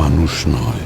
মানুষ নয়।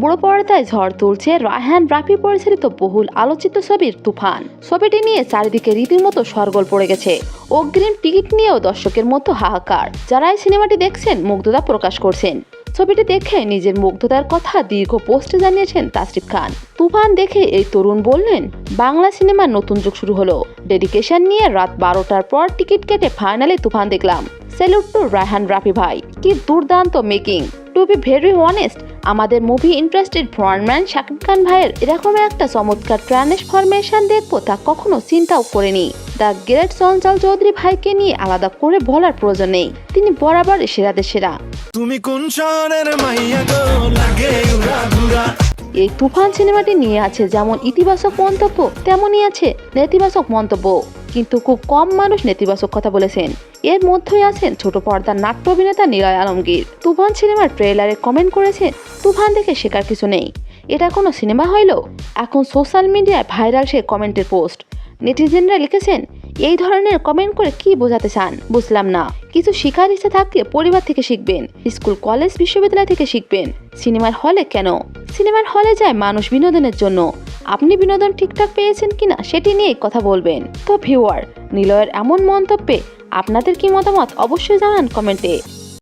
বড় পর্দায় ঝড় তুলছে রায়হান রাফি পরিচালিত বহুল আলোচিত ছবির তুফান। ছবিটি নিয়ে চারিদিকে রীতিমতো সরগোল পড়ে গেছে। অগ্রিম টিকিট নিয়েও দর্শকের মতো হাহাকার। যারা এই সিনেমাটি দেখছেন, মুগ্ধতা প্রকাশ করছেন। ছবিটি দেখে নিজের মুগ্ধতার কথা দীর্ঘ পোস্টে জানিয়েছেন তাসরিফ খান। তুফান দেখে এই তরুণ বললেন, বাংলা সিনেমার নতুন যুগ শুরু হলো। ডেডিকেশন নিয়ে রাত বারোটার পর টিকিট কেটে ফাইনালে তুফান দেখলাম। স্যালুট টু রায়হান রাফি ভাই। কি দুর্দান্ত making. To be very honest আমাদের movie interested frontman Shakib Khan ভাইয়ের এরকম একটা চমৎকার ট্রান্সফরমেশন দেখব তা কখনো চিন্তাও করিনি। দ্য গ্রেট সঞ্চাল চৌধুরী ভাইকে নিয়ে আলাদা করে বলার প্রয়োজন নেই। তিনি বরাবর সেরাদের সেরা। তুমি কোন শহরের মাইয়া গো? লাগে এই তুফান সিনেমাটি নিয়ে আছে যেমন ইতিবাচক মন্তব্য তেমনই আছে নেতিবাচক মন্তব্য। কিন্তু খুব কম মানুষ নেতিবাচক কথা বলেছেন। এর মধ্যেই আছেন ছোট পর্দার নাট্য অভিনেতা নিলয় আলমগীর। তুফান সিনেমার ট্রেলারে কমেন্ট করেছেন, তুফান দেখে শেখার কিছু নেই। এটা কোনো সিনেমা হইল? এখন সোশ্যাল মিডিয়ায় ভাইরাল সে কমেন্টের পোস্ট। নেটিজেনরা লিখেছেন, এই ধরনের কমেন্ট করে কি বোঝাতে চান? বুঝলাম না। কিছু শেখার ইচ্ছা থাকলে পরিবার থেকে শিখবেন, স্কুল, কলেজ, বিশ্ববিদ্যালয় থেকে শিখবেন। সিনেমার হলে কেন? সিনেমার হলে যায় মানুষ বিনোদনের জন্য। আপনি বিনোদন ঠিকঠাক পেয়েছেন কিনা সেটি নিয়ে কথা বলবেন। তো ভিউয়ার নিলয়ের এমন মন্তব্যে আপনাদের কি মতামত অবশ্যই জানান কমেন্টে।